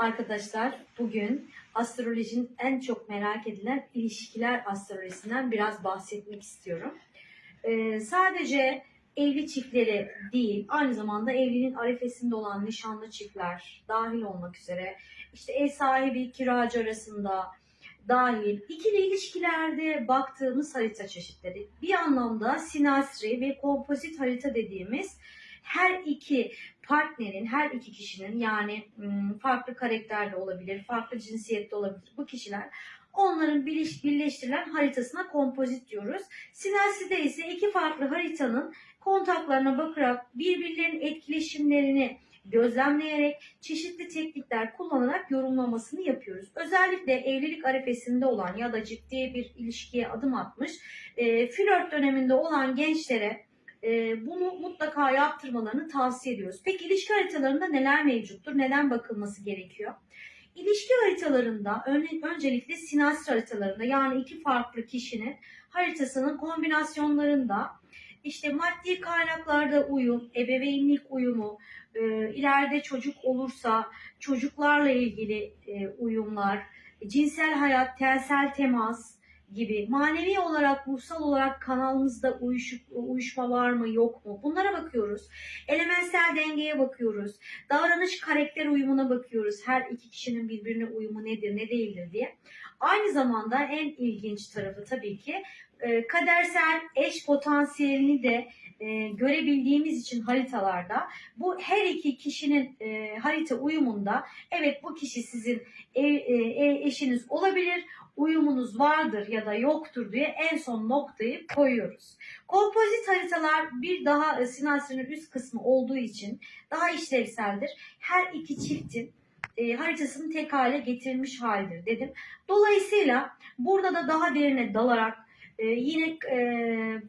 Arkadaşlar bugün astrolojinin en çok merak edilen ilişkiler astrolojisinden biraz bahsetmek istiyorum. Ee, sadece evli çiftleri değil, aynı zamanda evliliğin arifesinde olan nişanlı çiftler dahil olmak üzere, işte ev sahibi kiracı arasında dahil ikili ilişkilerde baktığımız harita çeşitleri. Bir anlamda sinastri ve kompozit harita dediğimiz her iki partnerin, her iki kişinin yani farklı karakterde olabilir, farklı cinsiyette olabilir bu kişiler onların birleş- birleştirilen haritasına kompozit diyoruz. Sinaside ise iki farklı haritanın kontaklarına bakarak birbirlerinin etkileşimlerini gözlemleyerek çeşitli teknikler kullanarak yorumlamasını yapıyoruz. Özellikle evlilik arifesinde olan ya da ciddi bir ilişkiye adım atmış e, flört döneminde olan gençlere e, bunu mutlaka yaptırmalarını tavsiye ediyoruz. Peki ilişki haritalarında neler mevcuttur? Neden bakılması gerekiyor? İlişki haritalarında ön- öncelikle sinastri haritalarında yani iki farklı kişinin haritasının kombinasyonlarında işte maddi kaynaklarda uyum, ebeveynlik uyumu, e, ileride çocuk olursa çocuklarla ilgili e, uyumlar, cinsel hayat, tensel temas gibi manevi olarak, ruhsal olarak kanalımızda uyuşuk, uyuşma var mı yok mu bunlara bakıyoruz. Elementsel dengeye bakıyoruz. Davranış karakter uyumuna bakıyoruz. Her iki kişinin birbirine uyumu nedir ne değildir diye. Aynı zamanda en ilginç tarafı tabii ki e, kadersel eş potansiyelini de e, görebildiğimiz için haritalarda bu her iki kişinin e, harita uyumunda evet bu kişi sizin e, eşiniz olabilir uyumunuz vardır ya da yoktur diye en son noktayı koyuyoruz. Kompozit haritalar bir daha sinasinin üst kısmı olduğu için daha işlevseldir. Her iki çiftin e, haritasını tek hale getirmiş haldir dedim. Dolayısıyla burada da daha derine dalarak e, yine e,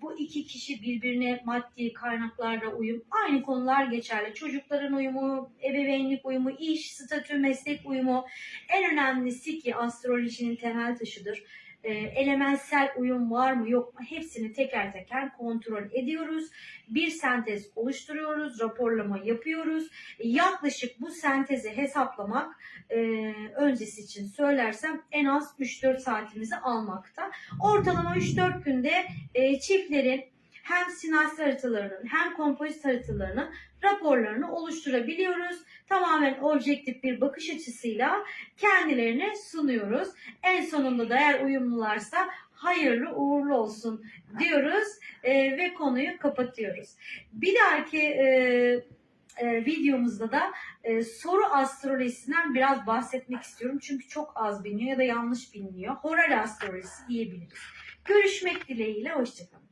bu iki kişi birbirine maddi kaynaklarda uyum, aynı konular geçerli. Çocukların uyumu, ebeveynlik uyumu, iş, statü, meslek uyumu. En önemlisi ki astrolojinin temel taşıdır. E, elementsel uyum var mı yok mu hepsini teker teker kontrol ediyoruz. Bir sentez oluşturuyoruz, raporlama yapıyoruz. Yaklaşık bu sentezi hesaplamak e, öncesi için söylersem en az 3-4 saatimizi almakta. Ortalama 3-4 günde e, çiftlerin hem sinastri haritalarının hem kompozit haritalarının raporlarını oluşturabiliyoruz. Tamamen objektif bir bakış açısıyla kendilerine sunuyoruz. En sonunda da eğer uyumlularsa hayırlı uğurlu olsun diyoruz e, ve konuyu kapatıyoruz. Bir dahaki e, e, videomuzda da e, soru astrolojisinden biraz bahsetmek istiyorum. Çünkü çok az biliniyor ya da yanlış biliniyor. Horal astrolojisi diyebiliriz. Görüşmek dileğiyle, hoşçakalın.